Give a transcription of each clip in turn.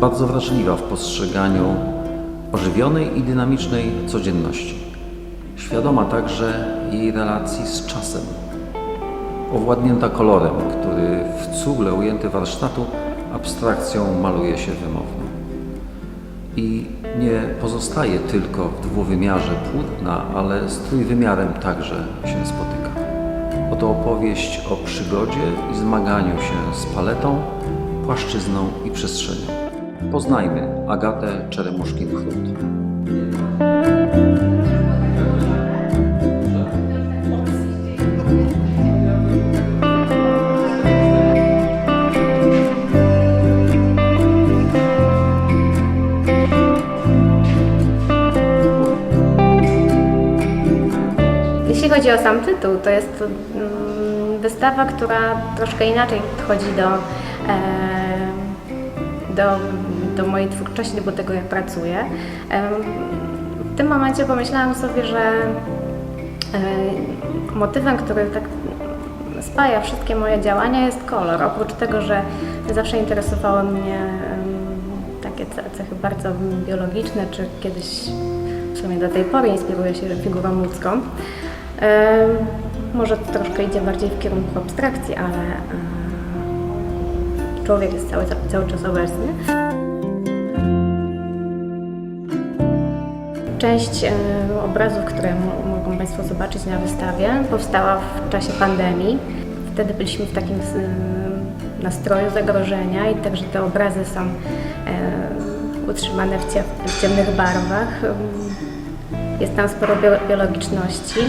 Bardzo wrażliwa w postrzeganiu ożywionej i dynamicznej codzienności. Świadoma także jej relacji z czasem. Owładnięta kolorem, który w cugle ujęty warsztatu abstrakcją maluje się wymownie. I nie pozostaje tylko w dwuwymiarze płótna, ale z trójwymiarem także się spotyka. Oto opowieść o przygodzie i zmaganiu się z paletą, płaszczyzną i przestrzenią. Poznajmy Agatę Czeremuszkin-Chrut. Jeśli chodzi o sam tytuł, to jest to mm, wystawa, która troszkę inaczej podchodzi do, e, do, do mojej twórczości, do tego, jak pracuję. Em, W tym momencie pomyślałam sobie, że e, motywem, który tak spaja wszystkie moje działania jest kolor. Oprócz tego, że zawsze interesowały mnie takie ce- cechy bardzo biologiczne, czy kiedyś w sumie do tej pory inspiruję się figurą ludzką. Może to troszkę idzie bardziej w kierunku abstrakcji, ale człowiek jest cały, cały czas obecny. Część obrazów, które mo- mogą Państwo zobaczyć na wystawie, powstała w czasie pandemii. Wtedy byliśmy w takim nastroju zagrożenia i także te obrazy są utrzymane w, cie, w ciemnych barwach. Jest tam sporo bio- biologiczności.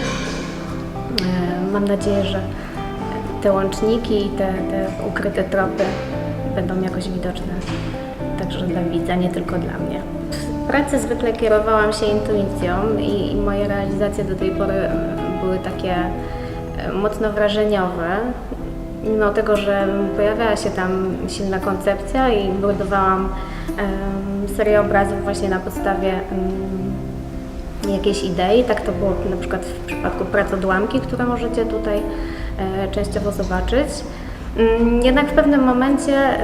Mam nadzieję, że te łączniki i te, te ukryte tropy będą jakoś widoczne także dla widza, nie tylko dla mnie. W pracy zwykle kierowałam się intuicją i, i moje realizacje do tej pory e, były takie e, mocno wrażeniowe. Mimo tego, że pojawiała się tam silna koncepcja i budowałam em, serię obrazów właśnie na podstawie jakiejś idei. Tak to było na przykład w przypadku prac odłamki, które możecie tutaj e, częściowo zobaczyć. Mm, Jednak w pewnym momencie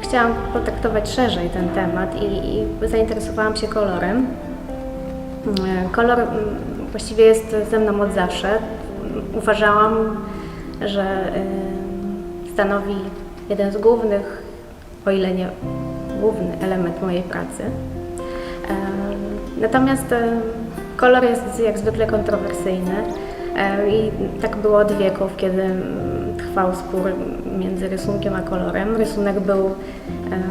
chciałam potraktować szerzej ten temat i, i zainteresowałam się kolorem. E, Kolor mm, właściwie jest ze mną od zawsze. Uważałam, że stanowi jeden z głównych, o ile nie główny element mojej pracy. Natomiast kolor jest jak zwykle kontrowersyjny i tak było od wieków, kiedy trwał spór między rysunkiem a kolorem. Rysunek był em,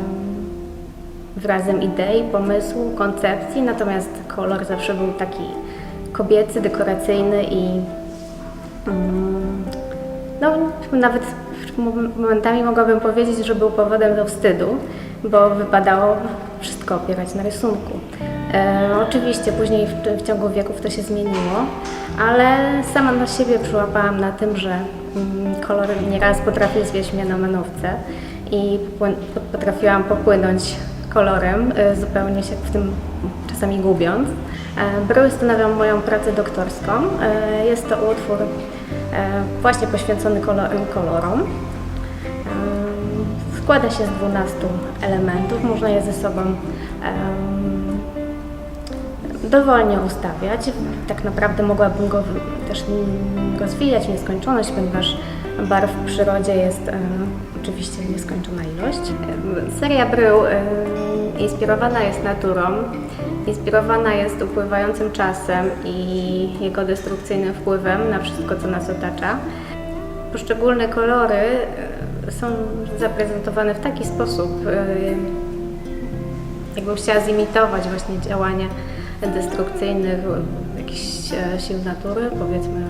wyrazem idei, pomysłu, koncepcji, natomiast kolor zawsze był taki kobiecy, dekoracyjny i mm, no, nawet momentami mogłabym powiedzieć, że był powodem do wstydu, bo wypadało wszystko opierać na rysunku. E, oczywiście później w, w ciągu wieków to się zmieniło, ale sama na siebie przyłapałam na tym, że mm, kolor nieraz potrafił zwieść mnie na menówce i potrafiłam popłynąć kolorem, e, zupełnie się w tym czasami gubiąc. E, Bryły stanowią moją pracę doktorską. E, Jest to utwór właśnie poświęcony kolor- kolorom. Składa się z 12 elementów, można je ze sobą dowolnie ustawiać. Tak naprawdę mogłabym go też rozwijać w nieskończoność, ponieważ barw w przyrodzie jest e, oczywiście nieskończona ilość. Seria brył e, inspirowana jest naturą, inspirowana jest upływającym czasem i jego destrukcyjnym wpływem na wszystko, co nas otacza. Poszczególne kolory są zaprezentowane w taki sposób, jakbym chciała zimitować właśnie działania destrukcyjnych jakichś e, sił natury, powiedzmy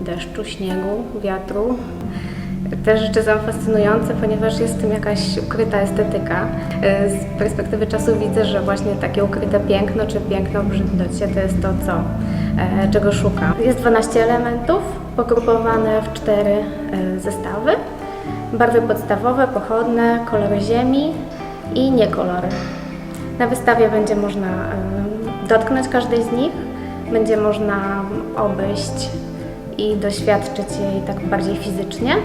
deszczu, śniegu, wiatru. Te rzeczy są fascynujące, ponieważ jest w tym jakaś ukryta estetyka. E, Z perspektywy czasu widzę, że właśnie takie ukryte piękno czy piękno w brzydkocie to jest to, co, e, czego szukam. Jest 12 elementów pogrupowane w cztery zestawy. Barwy podstawowe, pochodne, kolory ziemi i niekolory. Na wystawie będzie można dotknąć każdej z nich, będzie można obejść i doświadczyć jej tak bardziej fizycznie,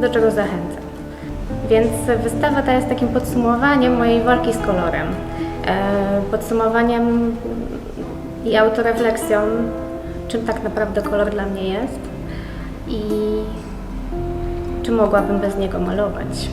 do czego zachęcam. Więc wystawa ta jest takim podsumowaniem mojej walki z kolorem. E, Podsumowaniem i autorefleksją, czym tak naprawdę kolor dla mnie jest i czy mogłabym bez niego malować.